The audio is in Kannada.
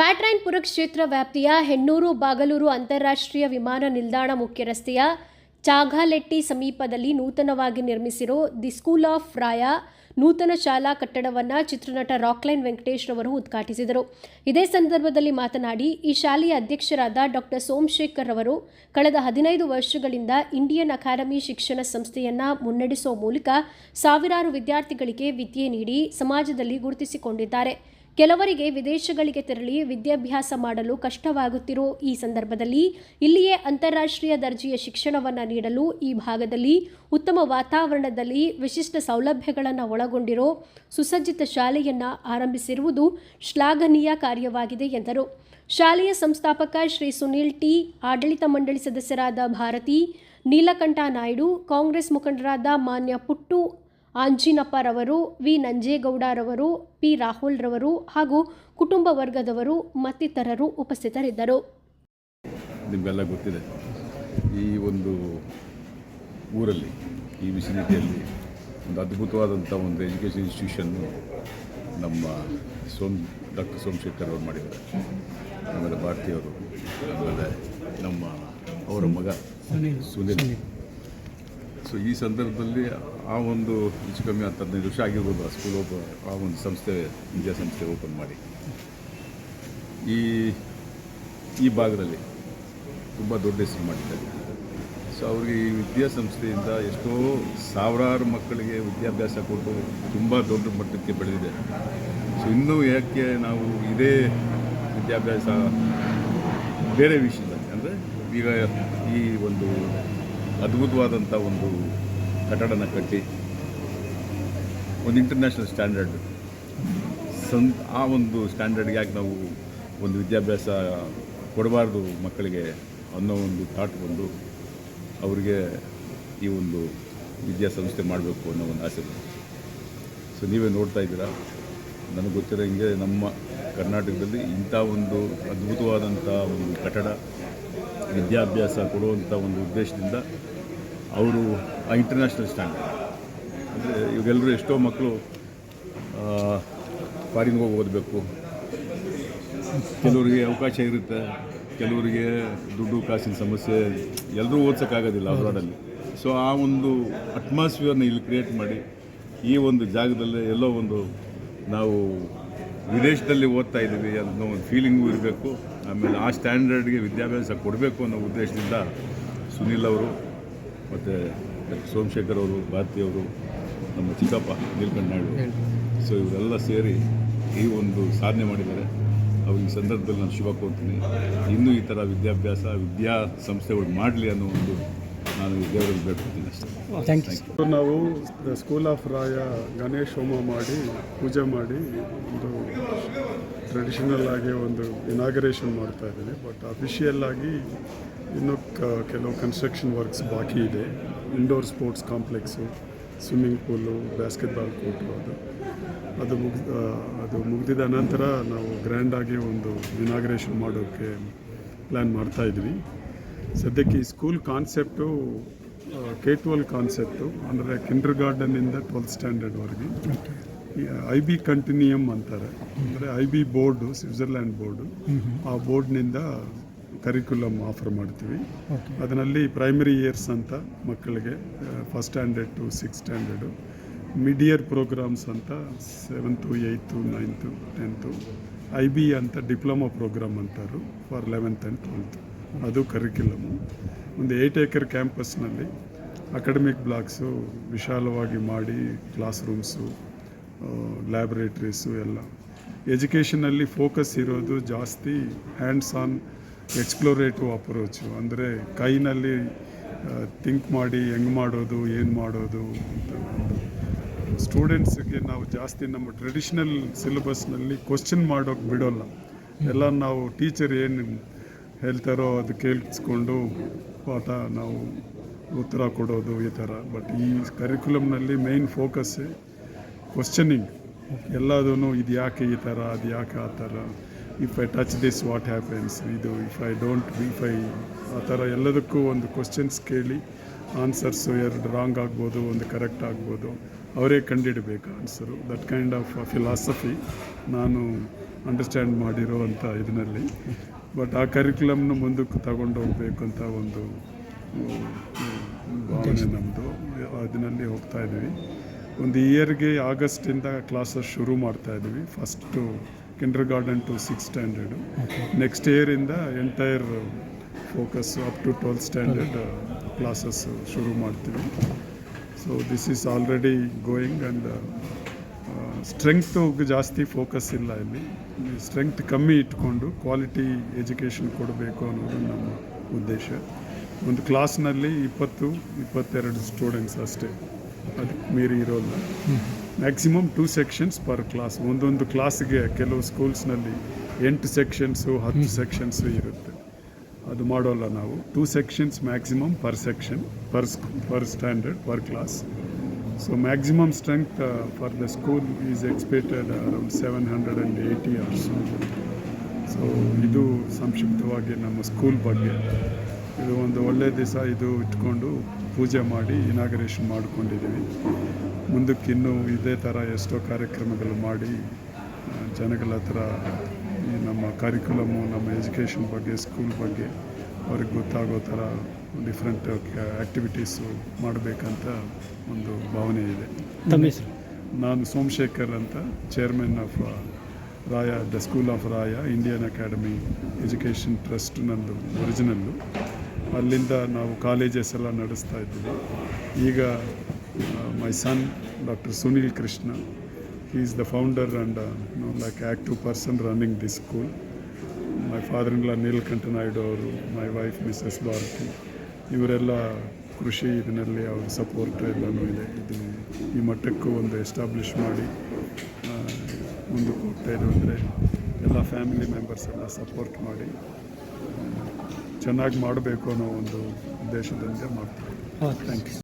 ನಾರಾಯಣಪುರ ಕ್ಷೇತ್ರ ವ್ಯಾಪ್ತಿಯ ಹೆಣ್ಣೂರು ಬಾಗಲೂರು ಅಂತಾರಾಷ್ಟ್ರೀಯ ವಿಮಾನ ನಿಲ್ದಾಣ ಮುಖ್ಯ ರಸ್ತೆಯ ಚಾಘಾಲೆಟ್ಟಿ ಸಮೀಪದಲ್ಲಿ ನೂತನವಾಗಿ ನಿರ್ಮಿಸಿರೋ ದಿ ಸ್ಕೂಲ್ ಆಫ್ ರಾಯ ನೂತನ ಶಾಲಾ ಕಟ್ಟಡವನ್ನು ಚಿತ್ರನಟ ರಾಕ್ಲೈನ್ ವೆಂಕಟೇಶ್ ರವರು ಉದ್ಘಾಟಿಸಿದರು. ಇದೇ ಸಂದರ್ಭದಲ್ಲಿ ಮಾತನಾಡಿ, ಈ ಶಾಲೆಯ ಅಧ್ಯಕ್ಷರಾದ ಡಾಕ್ಟರ್ ಸೋಮಶೇಖರ್ ರವರು ಕಳೆದ ಹದಿನೈದು ವರ್ಷಗಳಿಂದ ಇಂಡಿಯನ್ ಅಕಾಡೆಮಿ ಶಿಕ್ಷಣ ಸಂಸ್ಥೆಯನ್ನ ಮುನ್ನಡೆಸುವ ಮೂಲಕ ಸಾವಿರಾರು ವಿದ್ಯಾರ್ಥಿಗಳಿಗೆ ವಿದ್ಯೆ ನೀಡಿ ಸಮಾಜದಲ್ಲಿ ಗುರುತಿಸಿಕೊಂಡಿದ್ದಾರೆ. ಕೆಲವರಿಗೆ ವಿದೇಶಗಳಿಗೆ ತೆರಳಿ ವಿದ್ಯಾಭ್ಯಾಸ ಮಾಡಲು ಕಷ್ಟವಾಗುತ್ತಿರುವ ಈ ಸಂದರ್ಭದಲ್ಲಿ ಇಲ್ಲಿಯೇ ಅಂತಾರಾಷ್ಟ್ರೀಯ ದರ್ಜೆಯ ಶಿಕ್ಷಣವನ್ನು ನೀಡಲು ಈ ಭಾಗದಲ್ಲಿ ಉತ್ತಮ ವಾತಾವರಣದಲ್ಲಿ ವಿಶಿಷ್ಟ ಸೌಲಭ್ಯಗಳನ್ನು ಒಳಗೊಂಡಿರೋ ಸುಸಜ್ಜಿತ ಶಾಲೆಯನ್ನು ಆರಂಭಿಸಿರುವುದು ಶ್ಲಾಘನೀಯ ಕಾರ್ಯವಾಗಿದೆ ಎಂದರು. ಶಾಲೆಯ ಸಂಸ್ಥಾಪಕ ಶ್ರೀ ಸುನೀಲ್ ಟಿ, ಆಡಳಿತ ಮಂಡಳಿ ಸದಸ್ಯರಾದ ಭಾರತಿ, ನೀಲಕಂಠ ನಾಯ್ಡು, ಕಾಂಗ್ರೆಸ್ ಮುಖಂಡರಾದ ಮಾನ್ಯ ಪುಟ್ಟು ಆಂಜಿನಪ್ಪರವರು ವಿ. ನಂಜೇಗೌಡರವರು, ಪಿ. ರಾಹುಲ್ರವರು ಹಾಗೂ ಕುಟುಂಬ ವರ್ಗದವರು ಮತ್ತಿತರರು ಉಪಸ್ಥಿತರಿದ್ದರು. ನಿಮಗೆಲ್ಲ ಗೊತ್ತಿದೆ, ಈ ಒಂದು ಊರಲ್ಲಿ, ಈ ವಿಸಿನಿಟಿಯಲ್ಲಿ ಒಂದು ಅದ್ಭುತವಾದಂಥ ಒಂದು ಎಜುಕೇಷನ್ ಇನ್ಸ್ಟಿಟ್ಯೂಷನ್ನು ನಮ್ಮ ಸೋಮ್, ಡಾಕ್ಟರ್ ಸೋಮಶೇಖರ್ ಅವರು ಮಾಡಿದ್ದಾರೆ. ಆಮೇಲೆ ಭಾರತೀಯವರು ಆಮೇಲೆ ನಮ್ಮ ಅವರ ಮಗ ಸುನಿಲ್. ಸೊ ಈ ಸಂದರ್ಭದಲ್ಲಿ ಆ ಒಂದು ಹೆಚ್ಚು ಕಮ್ಮಿ ಹತ್ತು ಹದಿನೈದು ವರ್ಷ ಆಗಿರ್ಬೋದು, ಆ ಸ್ಕೂಲ್ ಓಪನ್ ಆ ಒಂದು ಸಂಸ್ಥೆ ಇಂಡಿಯಾ ಸಂಸ್ಥೆ ಓಪನ್ ಮಾಡಿ. ಈ ಈ ಭಾಗದಲ್ಲಿ ತುಂಬ ದೊಡ್ಡ ಹೆಸರು ಮಾಡಿದ್ದಾರೆ. ಸೊ ಅವರಿಗೆ ಈ ವಿದ್ಯಾಸಂಸ್ಥೆಯಿಂದ ಎಷ್ಟೋ ಸಾವಿರಾರು ಮಕ್ಕಳಿಗೆ ವಿದ್ಯಾಭ್ಯಾಸ ಕೊಟ್ಟು ತುಂಬ ದೊಡ್ಡ ಮಟ್ಟಕ್ಕೆ ಬೆಳೆದಿದೆ. ಸೊ ಇನ್ನೂ ಯಾಕೆ ನಾವು ಇದೇ ವಿದ್ಯಾಭ್ಯಾಸ ಬೇರೆ ವಿಷಯದಲ್ಲಿ ಅಂದರೆ ಈಗ ಈ ಒಂದು ಅದ್ಭುತವಾದಂಥ ಒಂದು ಕಟ್ಟಡನ ಕಟ್ಟಿ, ಒಂದು ಇಂಟರ್ನ್ಯಾಷನಲ್ ಸ್ಟ್ಯಾಂಡರ್ಡ್ ಸಂ, ಆ ಒಂದು ಸ್ಟ್ಯಾಂಡರ್ಡ್ಗೆ ಯಾಕೆ ನಾವು ಒಂದು ವಿದ್ಯಾಭ್ಯಾಸ ಕೊಡಬಾರ್ದು ಮಕ್ಕಳಿಗೆ ಅನ್ನೋ ಒಂದು ಥಾಟ್ ಬಂದು ಅವರಿಗೆ ಈ ಒಂದು ವಿದ್ಯಾಸಂಸ್ಥೆ ಮಾಡಬೇಕು ಅನ್ನೋ ಒಂದು ಆಸೆ ಬಂತು. ಸೊ ನೀವೇ ನೋಡ್ತಾ ಇದ್ದೀರಾ? ನನಗೆ ಗೊತ್ತಿರೋ ಹಿಂಗೆ ನಮ್ಮ ಕರ್ನಾಟಕದಲ್ಲಿ ಇಂಥ ಒಂದು ಅದ್ಭುತವಾದಂಥ ಒಂದು ಕಟ್ಟಡ ವಿದ್ಯಾಭ್ಯಾಸ ಕೊಡುವಂಥ ಒಂದು ಉದ್ದೇಶದಿಂದ ಅವರು ಆ ಇಂಟರ್ನ್ಯಾಷನಲ್ ಸ್ಟ್ಯಾಂಡರ್ಡ್ ಅಂದರೆ ಇವಾಗೆಲ್ಲರೂ ಎಷ್ಟೋ ಮಕ್ಕಳು ಫಾರಿನ್ಗೆ ಹೋಗಿ ಓದಬೇಕು ಕೆಲವರಿಗೆ ಅವಕಾಶ ಇರುತ್ತೆ ಕೆಲವರಿಗೆ ದುಡ್ಡು ಕಾಸಿನ ಸಮಸ್ಯೆ ಎಲ್ಲರೂ ಓದ್ಸೋಕ್ಕಾಗೋದಿಲ್ಲ ಅಬ್ರಾಡಲ್ಲಿ ಸೊ ಆ ಒಂದು ಅಟ್ಮಾಸ್ಫಿಯರ್ನ ಇಲ್ಲಿ ಕ್ರಿಯೇಟ್ ಮಾಡಿ ಈ ಒಂದು ಜಾಗದಲ್ಲೇ ಎಲ್ಲೋ ಒಂದು ನಾವು ವಿದೇಶದಲ್ಲಿ ಓದ್ತಾ ಇದ್ದೀವಿ ಅನ್ನೋ ಒಂದು ಫೀಲಿಂಗು ಇರಬೇಕು. ಆಮೇಲೆ ಆ ಸ್ಟ್ಯಾಂಡರ್ಡ್ಗೆ ವಿದ್ಯಾಭ್ಯಾಸ ಕೊಡಬೇಕು ಅನ್ನೋ ಉದ್ದೇಶದಿಂದ ಸುನಿಲ್ ಅವರು ಮತ್ತು ಸೋಮಶೇಖರ್ ಅವರು ಭಾರತಿಯವರು ನಮ್ಮ ಚಿಕ್ಕಪ್ಪ ನೀಲ್ಕಂಠ ನಾಯ್ಡು ಸೊ ಇವರೆಲ್ಲ ಸೇರಿ ಈ ಒಂದು ಸಾಧನೆ ಮಾಡಿದ್ದಾರೆ. ಅವ್ರ ಈ ಸಂದರ್ಭದಲ್ಲಿ ನಾನು ಶುಭ ಕೋರ್ತೀನಿ. ಇನ್ನೂ ಈ ಥರ ವಿದ್ಯಾಭ್ಯಾಸ ವಿದ್ಯಾ ಸಂಸ್ಥೆಗಳು ಮಾಡಲಿ ಅನ್ನೋ ಒಂದು ನಾನು ದೇವರಿಗೆ ಬೇಡ್ಕೊತೀನಿ ಅಷ್ಟೇ ಥ್ಯಾಂಕ್ ಯು ನಾವು the school of Raya Ganesh ಹೋಮ ಮಾಡಿ ಪೂಜೆ ಮಾಡಿ ಒಂದು ಟ್ರೆಡಿಷನಲ್ ಆಗಿ ಒಂದು ಇನಾಗರೇಷನ್ ಮಾಡ್ತಾ ಇದ್ದೀನಿ. ಬಟ್ ಅಫಿಷಿಯಲ್ ಆಗಿ ಇನ್ನೂ ಕ ಕೆಲವು ಕನ್ಸ್ಟ್ರಕ್ಷನ್ ವರ್ಕ್ಸ್ ಬಾಕಿ ಇದೆ. Indoor sports complex swimming pool basketball court ಅದು. ಅದು ಮುಗ್ ಅದು ಮುಗಿದಿದ ನಂತರ ನಾವು ಗ್ರ್ಯಾಂಡಾಗಿ ಒಂದು ಇನಾಗ್ರೇಷನ್ ಮಾಡೋಕ್ಕೆ ಪ್ಲ್ಯಾನ್ ಮಾಡ್ತಾ ಇದ್ವಿ. ಸದ್ಯಕ್ಕೆ ಈ school concept K twelve concept ಅಂದರೆ ಕಿಂಡರ್ ಗಾರ್ಡನಿಂದ ಟ್ವೆಲ್ತ್ ಸ್ಟ್ಯಾಂಡರ್ಡ್ವರೆಗೆ ಐ ಬಿ ಕಂಟಿನ್ಯೂಯಮ್ ಅಂತಾರೆ. ಅಂದರೆ I B board Switzerland board ಆ ಬೋರ್ಡ್ನಿಂದ ಕರಿಕ್ಯುಲಮ್ ಆಫರ್ ಮಾಡ್ತೀವಿ. ಅದರಲ್ಲಿ ಪ್ರೈಮರಿ ಇಯರ್ಸ್ ಅಂತ ಮಕ್ಕಳಿಗೆ first standard to six standard mid year programmes ಅಂತ seventh eighth ninth tenth I B ಅಂತ ಡಿಪ್ಲೊಮಾ ಪ್ರೋಗ್ರಾಮ್ ಅಂತಾರು ಫಾರ್ ಲೆವೆಂತ್ ಆ್ಯಂಡ್ ಟ್ವೆಲ್ತ್ ಅದು ಕರಿಕ್ಯುಲಮು ಒಂದು ಏಯ್ಟ್ ಏಕರ್ ಕ್ಯಾಂಪಸ್ನಲ್ಲಿ ಅಕಾಡೆಮಿಕ್ ಬ್ಲಾಕ್ಸು ವಿಶಾಲವಾಗಿ ಮಾಡಿ ಕ್ಲಾಸ್ ರೂಮ್ಸು ಲ್ಯಾಬ್ರೇಟ್ರೀಸು ಎಲ್ಲ. ಎಜುಕೇಷನಲ್ಲಿ ಫೋಕಸ್ ಇರೋದು ಜಾಸ್ತಿ ಹ್ಯಾಂಡ್ಸ್ ಆನ್ ಎಕ್ಸ್ಪ್ಲೋರೇಟಿವ್ ಅಪ್ರೋಚು ಅಂದರೆ ಕೈನಲ್ಲಿ ಥಿಂಕ್ ಮಾಡಿ ಹೆಂಗೆ ಮಾಡೋದು, ಏನು ಮಾಡೋದು ಅಂತ. ಸ್ಟೂಡೆಂಟ್ಸ್ಗೆ ನಾವು ಜಾಸ್ತಿ ನಮ್ಮ ಟ್ರೆಡಿಷ್ನಲ್ ಸಿಲೆಬಸ್ನಲ್ಲಿ ಕ್ವಶನ್ ಮಾಡೋಕ್ಕೆ ಬಿಡೋಲ್ಲ. ಎಲ್ಲ ನಾವು ಟೀಚರ್ ಏನು ಹೇಳ್ತಾರೋ ಅದು ಕೇಳಿಸ್ಕೊಂಡು ಪಾಠ ನಾವು ಉತ್ತರ ಕೊಡೋದು ಈ ಥರ. ಬಟ್ ಈ ಕರಿಕ್ಯುಲಮ್ನಲ್ಲಿ ಮೇಯ್ನ್ ಫೋಕಸ್ಸೇ ಕ್ವಶನಿಂಗ್ ಎಲ್ಲದೂ ಇದು ಯಾಕೆ ಈ ಥರ, ಅದು ಯಾಕೆ ಆ ಥರ? If I touch this what happens ಇದು if I don't if I ಆ ಥರ ಎಲ್ಲದಕ್ಕೂ ಒಂದು ಕ್ವಶನ್ಸ್ ಕೇಳಿ ಆನ್ಸರ್ಸು ಎರಡು ರಾಂಗ್ ಆಗ್ಬೋದು, ಒಂದು ಕರೆಕ್ಟ್ ಆಗ್ಬೋದು. ಅವರೇ ಕಂಡಿಡಬೇಕು answer that kind of philosophy ನಾನು ಅಂಡರ್ಸ್ಟ್ಯಾಂಡ್ ಮಾಡಿರೋ ಅಂಥ ಇದರಲ್ಲಿ. ಬಟ್ ಆ ಕರಿಕ್ಯುಲಮ್ನ ಮುಂದಕ್ಕೆ ತಗೊಂಡು ಹೋಗಬೇಕು ಅಂತ ಒಂದು ಭಾವನೆ ನಮ್ಮದು ಅದರಲ್ಲಿ ಹೋಗ್ತಾ ಇದ್ವಿ ಒಂದು ಇಯರ್ಗೆ ಆಗಸ್ಟಿಂದ ಕ್ಲಾಸಸ್ ಶುರು ಮಾಡ್ತಾ ಇದ್ವಿ first kindergarten to six standard next ಇಯರಿಂದ entire focus up to twelfth standard classes ಶುರು ಮಾಡ್ತೀವಿ. So this is already going and strength ಜಾಸ್ತಿ ಫೋಕಸ್ ಇಲ್ಲ ಇಲ್ಲಿ. ಸ್ಟ್ರೆಂಗ್ತ್ ಕಮ್ಮಿ ಇಟ್ಕೊಂಡು ಕ್ವಾಲಿಟಿ ಎಜುಕೇಷನ್ ಕೊಡಬೇಕು ಅನ್ನೋದು ನಮ್ಮ ಉದ್ದೇಶ. ಒಂದು ಕ್ಲಾಸ್ನಲ್ಲಿ ಇಪ್ಪತ್ತು ಇಪ್ಪತ್ತೆರಡು ಸ್ಟೂಡೆಂಟ್ಸ್ ಅಷ್ಟೇ. ಅದಕ್ಕೆ ಮೀರಿ ಇರೋಲ್ಲ. Maximum two sections per class ಒಂದೊಂದು ಕ್ಲಾಸ್ಗೆ ಕೆಲವು ಸ್ಕೂಲ್ಸ್ನಲ್ಲಿ ಎಂಟು ಸೆಕ್ಷನ್ಸು ಹತ್ತು ಸೆಕ್ಷನ್ಸು ಇರುತ್ತೆ. ಅದು ಮಾಡೋಲ್ಲ ನಾವು. Two sections maximum per section per per standard per class so maximum strength for the school is expected expected hundred and eighty ours so ಇದು ಸಂಕ್ಷಿಪ್ತವಾಗಿ ನಮ್ಮ ಸ್ಕೂಲ್ ಬಗ್ಗೆ. ಇದು ಒಂದು ಒಳ್ಳೆಯ ದಿವಸ ಇದು ಇಟ್ಕೊಂಡು ಪೂಜೆ ಮಾಡಿ ಇನಾಗ್ರೇಷನ್ ಮಾಡಿಕೊಂಡಿದ್ದೀವಿ. ಮುಂದಕ್ಕಿನ್ನೂ ಇದೇ ಥರ ಎಷ್ಟೋ ಕಾರ್ಯಕ್ರಮಗಳು ಮಾಡಿ ಜನಗಳ ಹತ್ರ ಈ ನಮ್ಮ ಕರಿಕ್ಯುಲಮು ನಮ್ಮ ಎಜುಕೇಷನ್ ಬಗ್ಗೆ ಸ್ಕೂಲ್ ಬಗ್ಗೆ ಅವ್ರಿಗೆ ಗೊತ್ತಾಗೋ ಥರ ಡಿಫ್ರೆಂಟ್ ಆ್ಯಕ್ಟಿವಿಟೀಸು ಮಾಡಬೇಕಂತ ಒಂದು ಭಾವನೆ ಇದೆ. ನಾನು ಸೋಮಶೇಖರ್ ಅಂತ chairman of Raya the school of Raya Indian academy education trust ನಂದು ಒರಿಜಿನಲ್ಲು ಅಲ್ಲಿಂದ ನಾವು ಕಾಲೇಜಸ್ ಎಲ್ಲ ನಡೆಸ್ತಾ ಇದ್ದೀವಿ. ಈಗ my son doctor Sunil Krishna is the founder and no like active person running this school my father in law Neelakanta Naidu ಅವರು ಮೈ ವೈಫ್ ಮಿಸ್ಸಸ್ ಭಾರತಿ ಇವರೆಲ್ಲ ಕೃಷಿ ಇದರಲ್ಲಿ ಅವ್ರ ಸಪೋರ್ಟ್ ಎಲ್ಲನೂ ಇದೆ. ಇದು ಈ ಮಟ್ಟಕ್ಕೂ ಒಂದು ಎಸ್ಟಾಬ್ಲಿಷ್ ಮಾಡಿ ಮುಂದೆ ಮುಂದಕ್ಕೆ ಹೋಗ್ತಾ ಇದ್ದು ಅಂದರೆ ಎಲ್ಲ ಫ್ಯಾಮಿಲಿ ಮೆಂಬರ್ಸ್ ಎಲ್ಲ ಸಪೋರ್ಟ್ ಮಾಡಿ ಚೆನ್ನಾಗಿ ಮಾಡಬೇಕು ಅನ್ನೋ ಒಂದು ಉದ್ದೇಶದಿಂದ ಮಾಡ್ತೀವಿ. Thank you